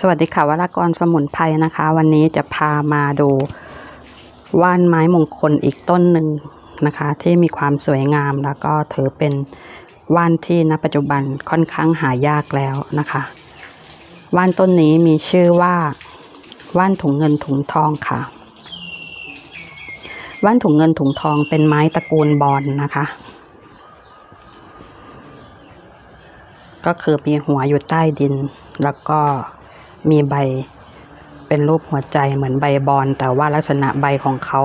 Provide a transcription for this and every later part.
สวัสดีค่ะวรากรสมุนไพรนะคะ วันนี้จะพามาดูว่านไม้มงคลอีกต้นหนึ่งนะคะ ที่มีความสวยงามแล้วก็ถือเป็นว่านที่ณปัจจุบันค่อนข้างหายากแล้วนะคะว่านต้นนี้มีชื่อว่าว่านถุงเงินถุงทองค่ะว่านถุงเงินถุงทองเป็นไม้ตระกูลบอนนะคะ ก็คือมีหัวอยู่ใต้ดินแล้วก็ มีใบเป็นรูปหัวใจเหมือนใบบอนแต่ว่าลักษณะใบของเขา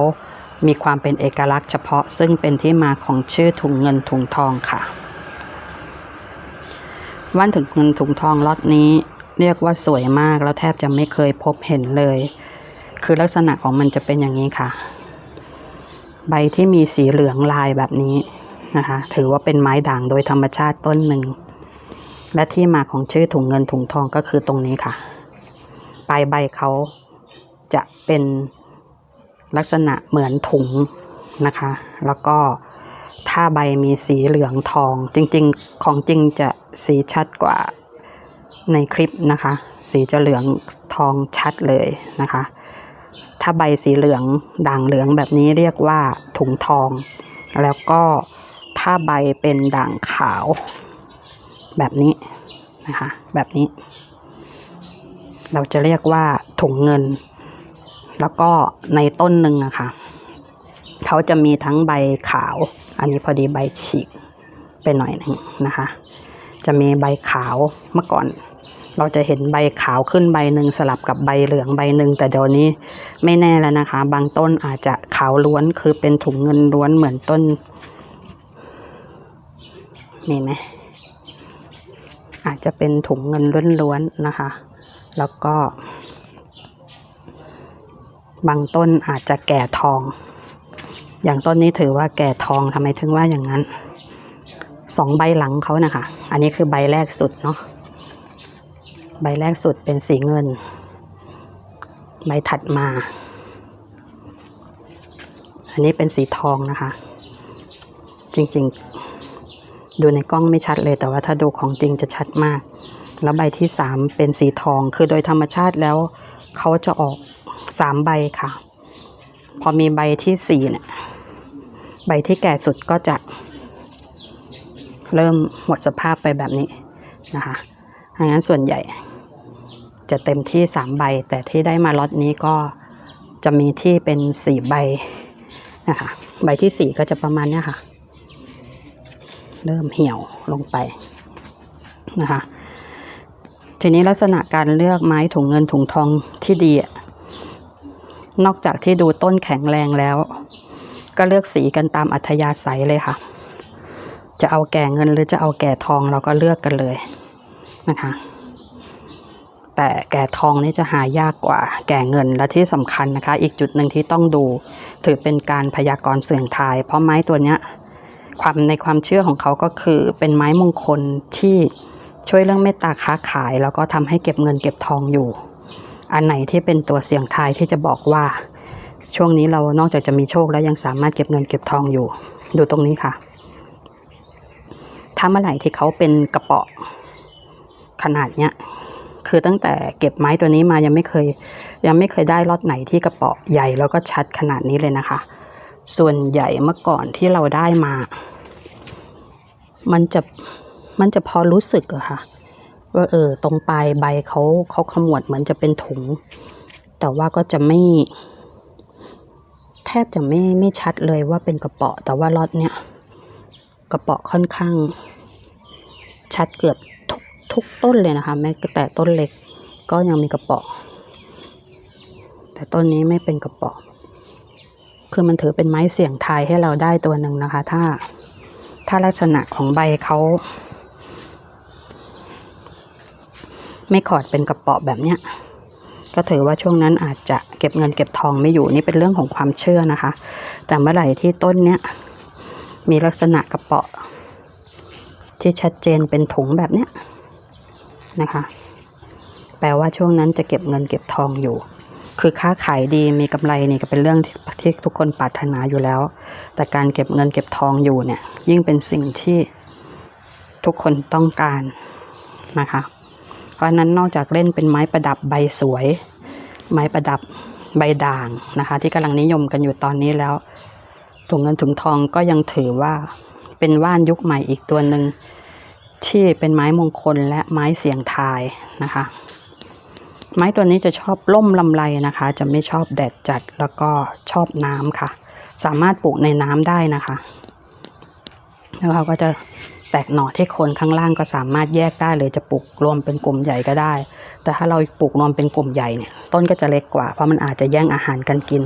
มีความเป็นเอกลักษณ์เฉพาะซึ่งเป็นที่มาของชื่อถุงเงินถุงทองค่ะ ว่านถุงเงินถุงทองล็อตนี้เรียกว่าสวยมากแล้วแทบจะไม่เคยพบเห็นเลย คือลักษณะของมันจะเป็นอย่างนี้ค่ะ ใบที่มีสีเหลืองลายแบบนี้นะคะถือว่าเป็นไม้ด่างโดยธรรมชาติต้นหนึ่ง และที่มาของชื่อถุงเงินถุงทองก็คือตรงนี้ค่ะ ลายใบเขาจะเป็นลักษณะเหมือนถุงนะคะ แล้วก็ถ้าใบมีสีเหลืองทอง จริงๆ ของจริงจะสีชัดกว่าในคลิปนะคะ สีจะเหลืองทองชัดเลยนะคะ ถ้าใบสีเหลืองด่างเหลืองแบบนี้เรียกว่าถุงทอง แล้วก็ถ้าใบเป็นด่างขาวแบบนี้นะคะ แบบนี้ เราจะเรียกว่าถุงเงิน แล้วก็ในต้นหนึ่งอะคะ่ะเขาจะมีทั้งใบขาว อันนี้พอดีใบฉีกไปหน่อยหนึงนะคะ จะมีใบขาวเมื่อก่อน เราจะเห็นใบขาวขึ้นใบหนึ่งสลับกับใบเหลืองใบหนึ่งแต่เดี๋ยวนี้ไม่แน่แล้วนะคะ บางต้นอาจจะขาวล้วนคือเป็นถุงเงินล้วนเหมือนต้นมีไหมอาจจะเป็นถุงเงินล้วนๆนะคะ แล้วก็ บางต้นอาจจะแก่ทอง อย่างต้นนี้ถือว่าแก่ทองทำไมถึงว่าอย่างนั้นสองใบหลังเขานะคะ อันนี้คือใบแรกสุดเนาะ ใบแรกสุดเป็นสีเงิน ใบถัดมา อันนี้เป็นสีทองนะคะ จริงๆ ดูในกล้องไม่ชัดเลยแต่ว่าถ้าดูของจริงจะชัดมาก แล้วใบที่สามเป็นสีทองคือโดยธรรมชาติแล้วเขาจะออกสามใบค่ะ พอมีใบที่สี่เนี่ยใบที่แก่สุดก็จะเริ่มหมดสภาพไปแบบนี้นะคะดังนั้นส่วนใหญ่จะเต็มที่สามใบ แต่ที่ได้มาล็อตนี้ก็จะมีที่เป็นสี่ใบนะคะ ใบที่สี่ก็จะประมาณนี้ค่ะ เริ่มเหี่ยวลงไปนะคะ ทีนี้ลักษณะการเลือกไม้ถุงเงินถุงทองที่ดี นอกจากที่ดูต้นแข็งแรงแล้ว ก็เลือกสีกันตามอัธยาศัยเลยค่ะ จะเอาแก่เงินหรือจะเอาแก่ทองเราก็เลือกกันเลยนะคะ แต่แก่ทองนี่จะหายากกว่าแก่เงินและที่สำคัญนะคะ อีกจุดหนึ่งที่ต้องดู ถือเป็นการพยากรณ์เสี่ยงทาย เพราะไม้ตัวเนี้ยความในความเชื่อของเขาก็คือเป็นไม้มงคลที่ ช่วยเรื่องเมตตาค้าขาย แล้วก็ทำให้เก็บเงินเก็บทองอยู่ อันไหนที่เป็นตัวเสี่ยงทายที่จะบอกว่า ช่วงนี้เรานอกจากจะมีโชคแล้วยังสามารถเก็บเงินเก็บทองอยู่ ดูตรงนี้ค่ะ ถ้าเมื่อไหร่ที่เขาเป็นกระเป๋อขนาดเนี้ยคือตั้งแต่เก็บไม้ตัวนี้มายังไม่เคย ยังไม่เคยได้ล็อตไหนที่กระเป๋อใหญ่แล้วก็ชัดขนาดนี้เลยนะคะ ส่วนใหญ่เมื่อก่อนที่เราได้มา มันจะ มันจะพอรู้สึกอะค่ะว่าเออตรงปลายใบเขาเขาขมวดเหมือนจะเป็นถุง แต่ว่าก็จะไม่ แทบจะไม่ไม่ชัดเลยว่าเป็นกระเป๋อแต่ว่าล็อตเนี้ยกระเป๋อค่อนข้าง ชัดเกือบทุกทุกต้นเลยนะคะ แม้แต่ต้นเล็กก็ยังมีกระเป๋อแต่ต้นนี้ไม่เป็นกระเป๋อคือมันถือเป็นไม้เสี่ยงทายให้เราได้ตัวหนึ่งนะคะ ถ้าถ้าลักษณะของใบเขา ไม่ขอดเป็นกระเป๋อแบบเนี้ยก็ถือว่าช่วงนั้นอาจจะเก็บเงินเก็บทองไม่อยู่นี่เป็นเรื่องของความเชื่อนะคะ แต่เมื่อไหร่ที่ต้นเนี้ยมีลักษณะกระเป๋อที่ชัดเจนเป็นถุงแบบเนี้ยนะคะ แปลว่าช่วงนั้นจะเก็บเงินเก็บทองอยู่ คือค้าขายดีมีกำไรนี่ก็เป็นเรื่องทที่ทุกคนปรารถนาอยู่แล้ว แต่การเก็บเงินเก็บทองอยู่เนี่ยยิ่งเป็นสิ่งที่ทุกคนต้องการนะคะ ราะฉะนั้นนอกจากเล่นเป็นไม้ประดับใบสวย ไม้ประดับใบด่างนะคะ ที่กำลังนิยมกันอยู่ตอนนี้แล้วถุงเงินถุงทองก็ยังถือว่าเป็นว่านยุคใหม่อีกตัวหนึ่งที่เป็นไม้มงคลและไม้เสียงทายนะคะ ไม้ตัวนี้จะชอบล่มลำไรนะคะ จะไม่ชอบแดดจัดแล้วก็ชอบน้ำค่ะ สามารถปลูกในน้ำได้นะคะ แล้วเขาก็จะแตกหน่อที่โคนข้างล่างก็สามารถแยกได้เลยจะปลูกรวมเป็นกลุ่มใหญ่ก็ได้ แต่ถ้าเราปลูกรวมเป็นกลุ่มใหญ่เนี่ยต้นก็จะเล็กกว่าเพราะมันอาจจะแย่งอาหารกันกิน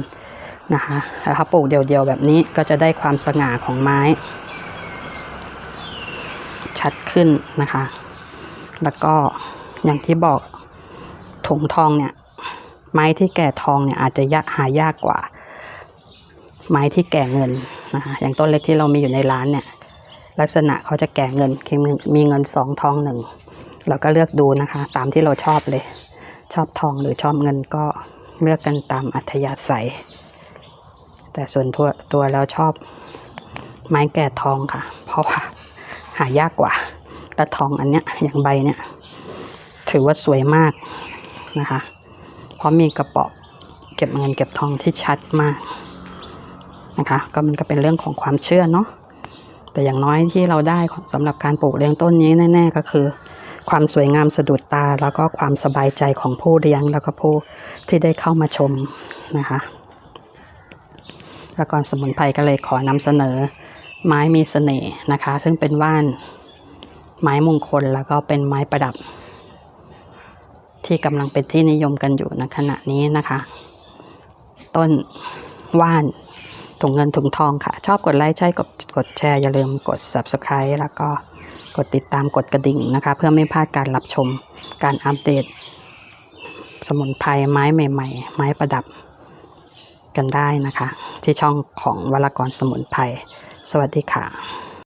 นะคะแต่ถ้าปลูกเดี่ยวๆแบบนี้ก็จะได้ความสง่าของไม้ ชัดขึ้นนะคะ แล้วก็อย่างที่บอกถุงทองเนี่ยไม้ที่แก่ทองเนี่ยอาจจะยากหายากกว่า ไม้ที่แก่เงินนะคะอย่างต้นเล็กที่เรามีอยู่ในร้านเนี่ย ลักษณะเขาจะแก่เงินคือมีเงินสองทองหนึ่งเราก็เลือกดูนะคะ ตามที่เราชอบเลย ชอบทองหรือชอบเงินก็เลือกกันตามอัธยาศัย แต่ส่วนตัวตัวแล้วชอบไม้แก่ทองค่ะ เพราะว่าหายากกว่าและทองอันเนี้ยอย่างใบเนี่ยถือว่าสวยมากนะคะ เพราะมีกระเป๋อเก็บเงินเก็บทองที่ชัดมากนะคะ ก็มันก็เป็นเรื่องของความเชื่อเนาะ แต่อย่างน้อยที่เราได้สำหรับการปลูกเลี้ยงต้นนี้แน่ ๆ ก็คือ ความสวยงามสะดุดตา แล้วก็ความสบายใจของผู้เลี้ยงแล้วก็ผู้ที่ได้เข้ามาชมนะคะแล้วก่อนสมุนไพรก็เลยขอนำเสนอ ไม้มีเสน่ห์นะคะ ซึ่งเป็นว่านไม้มงคลแล้วก็เป็นไม้ประดับ ที่กำลังเป็นที่นิยมกันอยู่ในขณะนี้นะคะ ต้นว่าน ถุงเงินถุงทองค่ะ ชอบกดไลค์ใช่กดกดแชร์ อย่าลืมกด subscribe แล้วก็กดติดตามกดกระดิ่งนะคะ เพื่อไม่พลาดการรับชมการอัปเดต สมุนไพรไม้ใหม่ ๆ ไม้ประดับกันได้นะคะ ที่ช่องของวรกรสมุนไพรสวัสดีค่ะ